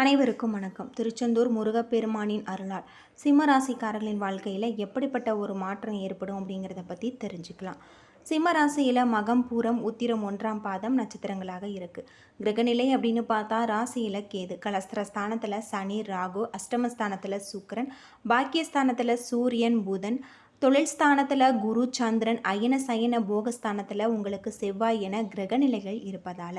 அனைவருக்கும் வணக்கம். திருச்செந்தூர் முருகப்பெருமானின் அருளால் சிம்மராசிக்காரர்களின் வாழ்க்கையில் எப்படிப்பட்ட ஒரு மாற்றம் ஏற்படும் அப்படிங்கிறத பற்றி தெரிஞ்சுக்கலாம். சிம்மராசியில் மகம் பூரம் உத்திரம் ஒன்றாம் பாதம் நட்சத்திரங்களாக இருக்குது கிரகநிலை அப்படின்னு பார்த்தா ராசியில் கேது. கலஸ்திர ஸ்தானத்தில் சனி ராகு அஷ்டமஸ்தானத்தில் சுக்கரன் பாக்கியஸ்தானத்தில் சூரியன் புதன் தொழில் ஸ்தானத்தில் குரு சந்திரன் அயன சயன போகஸ்தானத்தில் உங்களுக்கு செவ்வாய் என கிரகநிலைகள் இருப்பதால்.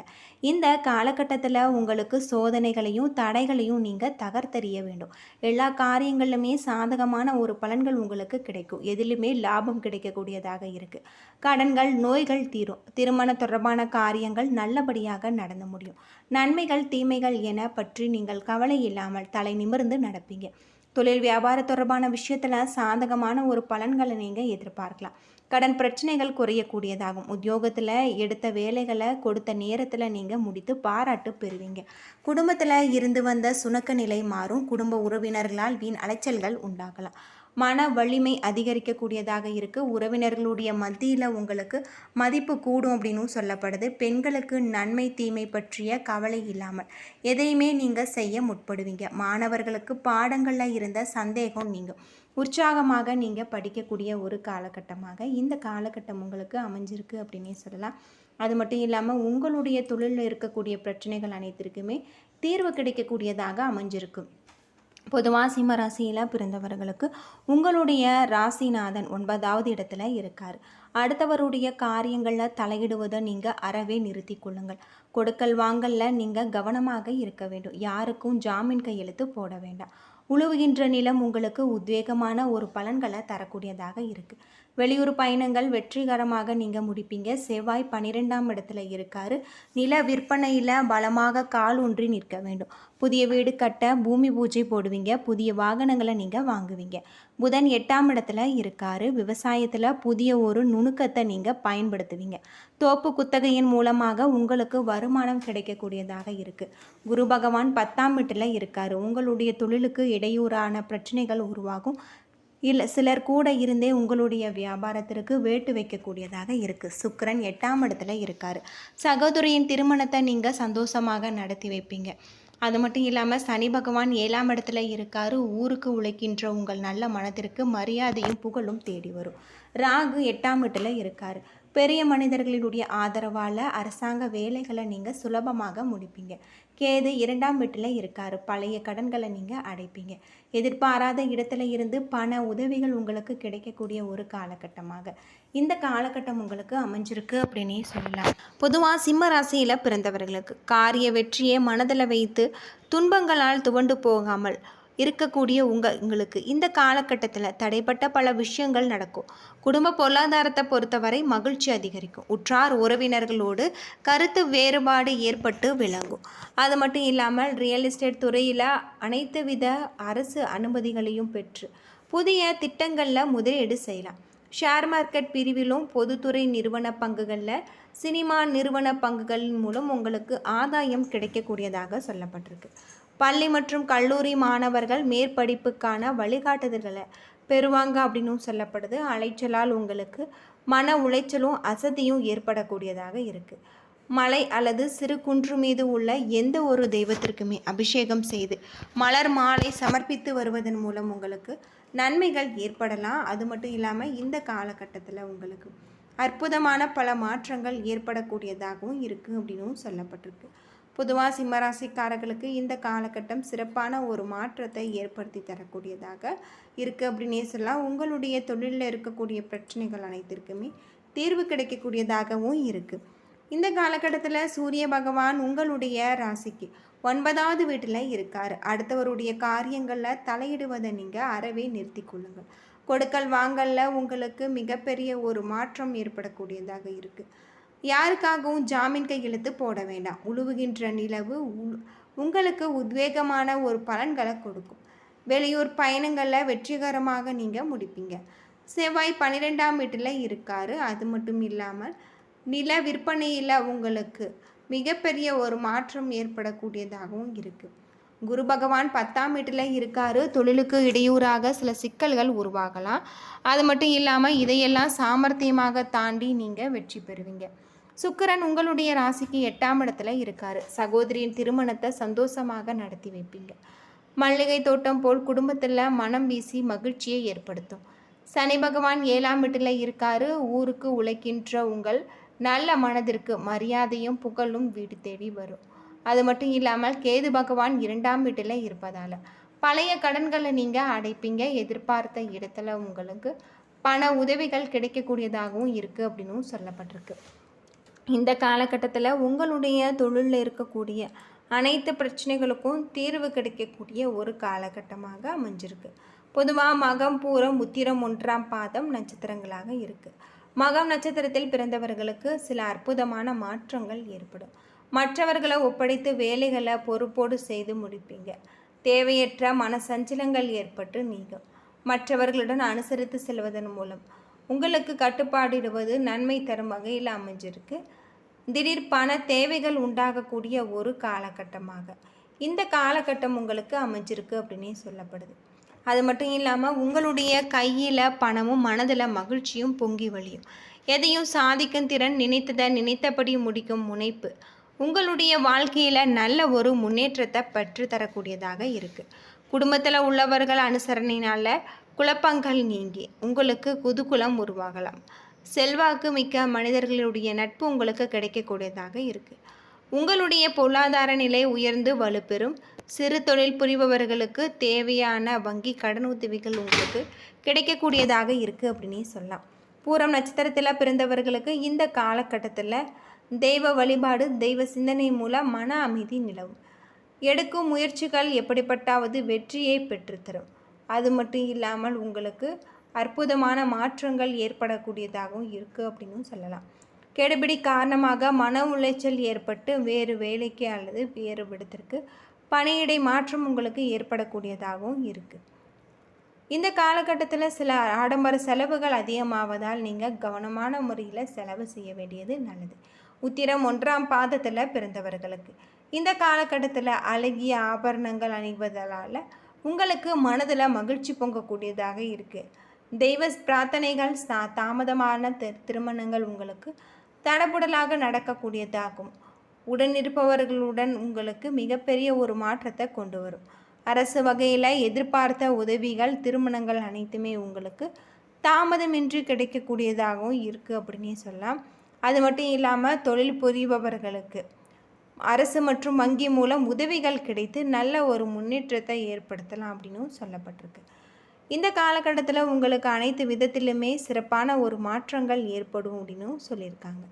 இந்த காலகட்டத்தில் உங்களுக்கு சோதனைகளையும் தடைகளையும் நீங்கள் தகர்த்தறிய வேண்டும். எல்லா காரியங்களிலுமே சாதகமான ஒரு பலன்கள் உங்களுக்கு கிடைக்கும். எதிலுமே லாபம் கிடைக்கக்கூடியதாக இருக்குது கடன்கள் நோய்கள் தீரும். திருமண தொடர்பான காரியங்கள் நல்லபடியாக நடந்து முடியும். நன்மைகள் தீமைகள் என பற்றி நீங்கள் கவலை இல்லாமல் தலை நிமிர்ந்து நடப்பீங்க. தொழில் வியாபார தொடர்பான விஷயத்தில் சாதகமான ஒரு பலன்களை நீங்கள் எதிர்பார்க்கலாம். கடன் பிரச்சனைகள் குறையக்கூடியதாகும். உத்தியோகத்தில் எடுத்த வேலைகளை கொடுத்த நேரத்தில் நீங்கள் முடித்து பாராட்டு பெறுவீங்க. குடும்பத்தில் இருந்து வந்த சுணக்க நிலை மாறும். குடும்ப உறவினர்களால் வீண் அலைச்சல்கள் உண்டாகலாம். மன வலிமை அதிகரிக்கக்கூடியதாக இருக்குது உறவினர்களுடைய மத்தியில் உங்களுக்கு மதிப்பு கூடும் அப்படின்னு சொல்லப்படுது. பெண்களுக்கு நன்மை தீமை பற்றிய கவலை இல்லாமல் எதையுமே நீங்கள் செய்ய முற்படுவீங்க. மாணவர்களுக்கு பாடங்களில் இருந்த சந்தேகம் நீங்கள் உற்சாகமாக நீங்கள் படிக்கக்கூடிய ஒரு காலகட்டமாக இந்த காலகட்டம் உங்களுக்கு அமைஞ்சிருக்கு அப்படின்னே சொல்லலாம். அது மட்டும் இல்லாமல் உங்களுடைய தொழிலில் இருக்கக்கூடிய பிரச்சனைகள் அனைத்திற்குமே தீர்வு கிடைக்கக்கூடியதாக அமைஞ்சிருக்கும். பொதுவாக சிம்ம ராசியில் பிறந்தவர்களுக்கு உங்களுடைய ராசிநாதன் ஒன்பதாவது இடத்துல இருக்கார். அடுத்தவருடைய காரியங்களில் தலையிடுவதை நீங்கள் அறவே நிறுத்தி கொள்ளுங்கள். கொடுக்கல் வாங்கல்ல நீங்கள் கவனமாக இருக்க வேண்டும். யாருக்கும் ஜாமீன் கையெழுத்து போட வேண்டாம். உழுவுகின்ற நிலம் உங்களுக்கு உத்வேகமான ஒரு பலன்களை தரக்கூடியதாக இருக்குது வெளியூர் பயணங்கள் வெற்றிகரமாக நீங்கள் முடிப்பீங்க. செவ்வாய் பன்னிரெண்டாம் இடத்துல இருக்காரு. நில விற்பனையில் பலமாக கால் ஊன்றி நிற்க வேண்டும். புதிய வீடு கட்ட பூமி பூஜை போடுவீங்க. புதிய வாகனங்களை நீங்கள் வாங்குவீங்க. புதன் எட்டாம் இடத்துல இருக்காரு. விவசாயத்தில் புதிய ஒரு நுணுக்கத்தை நீங்கள் பயன்படுத்துவீங்க. தோப்பு குத்தகையின் மூலமாக உங்களுக்கு வருமானம் கிடைக்கக்கூடியதாக இருக்குது குரு பகவான் பத்தாம் வீட்டில் இருக்காரு. உங்களுடைய தொழிலுக்கு இடையூறான பிரச்சனைகள் உருவாகும். இல்லை சிலர் கூட இருந்தே உங்களுடைய வியாபாரத்திற்கு வேட்டு வைக்கக்கூடியதாக இருக்குது சுக்கரன் எட்டாம் இடத்துல இருக்கார். சகோதரியின் திருமணத்தை நீங்கள் சந்தோஷமாக நடத்தி வைப்பீங்க. அது மட்டும் இல்லாமல் சனி பகவான் ஏழாம் இடத்துல இருக்காரு. ஊருக்கு உழைக்கின்ற உங்கள் நல்ல மனதிற்கு மரியாதையும் புகழும் தேடி வரும். ராகு எட்டாம் இடத்துல இருக்கார். பெரிய மனிதர்களினுடைய ஆதரவால் அரசாங்க வேலைகளை நீங்கள் சுலபமாக முடிப்பீங்க. கேது இரண்டாம் வீட்டில் இருக்கார். பழைய கடன்களை நீங்கள் அடைப்பீங்க. எதிர்பாராத இடத்துல இருந்து பண உதவிகள் உங்களுக்கு கிடைக்கக்கூடிய ஒரு காலகட்டமாக. இந்த காலகட்டம் உங்களுக்கு அமைஞ்சிருக்கு அப்படின்னே சொல்லலாம். பொதுவாக சிம்ம ராசியில் பிறந்தவர்களுக்கு காரிய வெற்றியை மனதில் வைத்து துன்பங்களால் துவண்டு போகாமல் இருக்கக்கூடிய உங்கள் உங்களுக்கு இந்த காலகட்டத்தில் தடைப்பட்ட பல விஷயங்கள் நடக்கும். குடும்ப பொருளாதாரத்தை பொறுத்தவரை மகிழ்ச்சி அதிகரிக்கும். உற்றார் உறவினர்களோடு கருத்து வேறுபாடு ஏற்பட்டு விளங்கும். அது மட்டும் இல்லாமல் ரியல் எஸ்டேட் துறையில் அனைத்து வித அரசு அனுமதிகளையும் பெற்று புதிய திட்டங்களில் முதலீடு செய்யலாம். ஷேர் மார்க்கெட் பிரிவிலும் பொதுத்துறை நிறுவன பங்குகளில் சினிமா நிறுவன பங்குகளின் மூலம் உங்களுக்கு ஆதாயம் கிடைக்கக்கூடியதாக சொல்லப்பட்டிருக்கு. பள்ளி மற்றும் கல்லூரி மாணவர்கள் மேற்படிப்புக்கான வழிகாட்டுதல்களை பெறுவாங்க அப்படின்னும் சொல்லப்படுது. அலைச்சலால் உங்களுக்கு மன உளைச்சலும் அசதியும் ஏற்படக்கூடியதாக இருக்குது மலை அல்லது சிறு குன்று மீது உள்ள எந்த ஒரு தெய்வத்திற்குமே அபிஷேகம் செய்து மலர் மாலை சமர்ப்பித்து வருவதன் மூலம் உங்களுக்கு நன்மைகள் ஏற்படலாம். அது மட்டும் இல்லாமல் இந்த காலகட்டத்தில் உங்களுக்கு அற்புதமான பல மாற்றங்கள் ஏற்படக்கூடியதாகவும் இருக்குது அப்படின்னும் சொல்லப்பட்டிருக்கு. பொதுவாக சிம்மராசிக்காரர்களுக்கு இந்த காலகட்டம் சிறப்பான ஒரு மாற்றத்தை ஏற்படுத்தி தரக்கூடியதாக இருக்குது அப்படின்னே சொல்லலாம். உங்களுடைய தொழிலில் இருக்கக்கூடிய பிரச்சனைகள் அனைத்திற்குமே தீர்வு கிடைக்கக்கூடியதாகவும் இருக்குது இந்த காலகட்டத்தில் சூரிய பகவான் உங்களுடைய ராசிக்கு ஒன்பதாவது வீட்டில் இருக்கார். அடுத்தவருடைய காரியங்களில் தலையிடுவதை நீங்கள் அறவே நிறுத்தி கொள்ளுங்கள். கொடுக்கல் வாங்கல்ல உங்களுக்கு மிகப்பெரிய ஒரு மாற்றம் ஏற்படக்கூடியதாக இருக்குது யாருக்காகவும் ஜாமீன் கையெழுத்து போட வேண்டாம். உழுவுகின்ற நிலவு உங்களுக்கு உத்வேகமான ஒரு பலன்களை கொடுக்கும். வெளியூர் பயணங்களில் வெற்றிகரமாக நீங்கள் முடிப்பீங்க. செவ்வாய் பன்னிரெண்டாம் வீட்டில் இருக்கார். அது மட்டும் இல்லாமல் நில விற்பனையில் உங்களுக்கு. மிகப்பெரிய ஒரு மாற்றம் ஏற்படக்கூடியதாகவும் இருக்குது குரு பகவான் பத்தாம் வீட்டில் இருக்கார். தொழிலுக்கு இடையூறாக சில சிக்கல்கள் உருவாகலாம். அது மட்டும் இல்லாமல் இதையெல்லாம் சாமர்த்தியமாக தாண்டி நீங்கள் வெற்றி பெறுவீங்க. சுக்கிரன் உங்களுடைய ராசிக்கு எட்டாம் இடத்துல இருக்கார். சகோதரியின் திருமணத்தை சந்தோஷமாக நடத்தி வைப்பீங்க. மல்லிகை தோட்டம் போல் குடும்பத்தில் மனம் வீசி மகிழ்ச்சியை ஏற்படுத்தும். சனி பகவான் ஏழாம் வீட்டில் இருக்காரு. ஊருக்கு உழைக்கின்ற உங்கள் நல்ல மனதிற்கு மரியாதையும் புகழும் வீடு தேடி வரும். அது மட்டும் இல்லாமல் கேது பகவான் இரண்டாம் வீட்டில் இருப்பதால். பழைய கடன்களை நீங்கள் அடைப்பீங்க. எதிர்பார்த்த இடத்துல உங்களுக்கு பண உதவிகள் கிடைக்கக்கூடியதாகவும் இருக்குது அப்படின்னும் சொல்லப்பட்டிருக்கு. இந்த காலகட்டத்தில் உங்களுடைய தொழிலில் இருக்கக்கூடிய அனைத்து பிரச்சனைகளுக்கும் தீர்வு கிடைக்கக்கூடிய ஒரு காலகட்டமாக அமைஞ்சிருக்கு. பொதுவாக மகம் பூரம் உத்திரம் ஒன்றாம் பாதம் நட்சத்திரங்களாக இருக்குது மகம் நட்சத்திரத்தில் பிறந்தவர்களுக்கு சில அற்புதமான மாற்றங்கள் ஏற்படும். மற்றவர்களை ஒப்படைத்து வேலைகளை பொறுப்போடு செய்து முடிப்பீங்க. தேவையற்ற மன சஞ்சலங்கள் ஏற்பட்டு நீங்கும். மற்றவர்களுடன் அனுசரித்து செல்வதன் மூலம் உங்களுக்கு கட்டுப்பாடிடுவது நன்மை தரும் வகையில் அமைஞ்சிருக்கு. திடீர் பண தேவைகள் உண்டாகக்கூடிய ஒரு காலகட்டமாக. இந்த காலகட்டம் உங்களுக்கு அமைஞ்சிருக்கு அப்படின்னே சொல்லப்படுது. அது மட்டும் இல்லாமல் உங்களுடைய கையில் பணமும் மனதில் மகிழ்ச்சியும் பொங்கி வழியும். எதையும் சாதிக்கும் திறன் நினைத்ததை நினைத்தபடி முடிக்கும் முனைப்பு. உங்களுடைய வாழ்க்கையில் நல்ல ஒரு முன்னேற்றத்தை பெற்றுத்தரக்கூடியதாக இருக்குது குடும்பத்தில் உள்ளவர்கள் அனுசரணையினால் குழப்பங்கள் நீங்கி உங்களுக்கு குதுகுலம் உருவாகலாம். செல்வாக்கு மிக்க மனிதர்களுடைய நட்பு உங்களுக்கு கிடைக்கக்கூடியதாக இருக்குது உங்களுடைய பொருளாதார நிலை உயர்ந்து வலுப்பெறும். சிறு தொழில் புரிபவர்களுக்கு தேவையான வங்கி கடன் உதவிகள் உங்களுக்கு கிடைக்கக்கூடியதாக இருக்குது அப்படின்னே சொல்லலாம். பூரம் நட்சத்திரத்தில் பிறந்தவர்களுக்கு இந்த காலகட்டத்தில் தெய்வ வழிபாடு தெய்வ சிந்தனை மூலம் மன அமைதி நிலவும். எடுக்கும் முயற்சிகள் எப்படிப்பட்டாவது வெற்றியை பெற்றுத்தரும். அது மட்டும் இல்லாமல் உங்களுக்கு அற்புதமான மாற்றங்கள் ஏற்படக்கூடியதாகவும் இருக்குது அப்படின்னு சொல்லலாம். கெடுபிடி காரணமாக மன உளைச்சல் ஏற்பட்டு வேறு வேலைக்கு அல்லது வேறு விடத்திற்கு பணியிடை மாற்றம் உங்களுக்கு ஏற்படக்கூடியதாகவும் இருக்குது இந்த காலகட்டத்தில் சில ஆடம்பர செலவுகள் அதிகமாவதால் நீங்கள் கவனமான முறையில் செலவு செய்ய வேண்டியது நல்லது. உத்திரம் ஒன்றாம் பாதத்தில் பிறந்தவர்களுக்கு. இந்த காலகட்டத்தில் அழகிய ஆபரணங்கள் அணிவதால் உங்களுக்கு மனதில் மகிழ்ச்சி பொங்கக்கூடியதாக இருக்குது தெய்வ பிரார்த்தனைகள் சா தாமதமான திருமணங்கள் உங்களுக்கு தடபுடலாக நடக்கக்கூடியதாகும். உடனிருப்பவர்களுடன் உங்களுக்கு மிகப்பெரிய ஒரு மாற்றத்தை கொண்டு வரும் அரசு வகையில் எதிர்பார்த்த உதவிகள் திருமணங்கள் அனைத்துமே உங்களுக்கு தாமதமின்றி கிடைக்கக்கூடியதாகவும் இருக்குது அப்படின்னே சொல்லலாம். அது மட்டும் இல்லாமல் தொழில் புரிபவர்களுக்கு அரசு மற்றும் வங்கி மூலம் உதவிகள் கிடைத்து நல்ல ஒரு முன்னேற்றத்தை ஏற்படுத்தலாம் அப்படின்னும் சொல்லப்பட்டிருக்கு. இந்த காலகட்டத்தில் உங்களுக்கு அனைத்து விதத்திலுமே சிறப்பான ஒரு மாற்றங்கள் ஏற்படும் அப்படின்னு சொல்லியிருக்காங்க.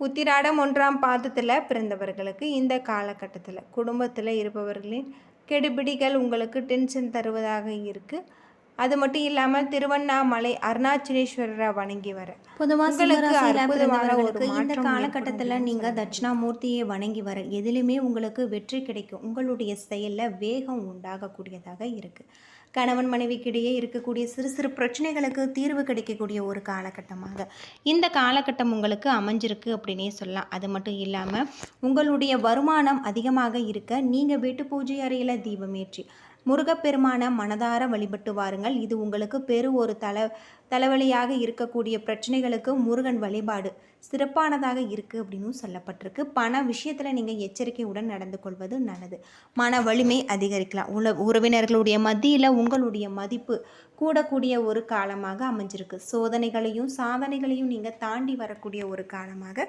உத்திராடம் ஒன்றாம் பாதத்தில் பிறந்தவர்களுக்கு இந்த காலகட்டத்தில் குடும்பத்தில் இருப்பவர்களின் கெடுபிடிகள் உங்களுக்கு டென்ஷன் தருவதாக இருக்குது அது மட்டும் இல்லாமல் திருவண்ணாமலை அருணாச்சலேஸ்வரரை வணங்கி வர. பொதுவாக இந்த காலகட்டத்தில் நீங்கள் தட்சிணாமூர்த்தியை வணங்கி வர எதிலுமே உங்களுக்கு வெற்றி கிடைக்கும். உங்களுடைய செயலில் வேகம் உண்டாகக்கூடியதாக இருக்குது கணவன் மனைவிக்கிடையே இருக்கக்கூடிய சிறு சிறு பிரச்சனைகளுக்கு தீர்வு கிடைக்கக்கூடிய ஒரு காலகட்டமாக. இந்த காலகட்டம் உங்களுக்கு அமைஞ்சிருக்கு அப்படின்னே சொல்லலாம். அது மட்டும் இல்லாமல் உங்களுடைய வருமானம் அதிகமாக இருக்க நீங்கள் வீட்டு பூஜை அறையில் தீபமேற்றி முருகப்பெருமான மனதார வழிபட்டு வாருங்கள். இது உங்களுக்கு பெரு ஒரு தல தலைவலியாக இருக்கக்கூடிய பிரச்சனைகளுக்கு முருகன் வழிபாடு சிறப்பானதாக இருக்குது அப்படின்னு சொல்லப்பட்டிருக்கு. பண விஷயத்தில் நீங்கள் எச்சரிக்கையுடன் நடந்து கொள்வது நல்லது. மன வலிமை அதிகரிக்கலாம். உல உறவினர்களுடைய மத்தியில் உங்களுடைய மதிப்பு கூடக்கூடிய ஒரு காலமாக அமைஞ்சிருக்கு. சோதனைகளையும் சாதனைகளையும் நீங்கள் தாண்டி வரக்கூடிய ஒரு காலமாக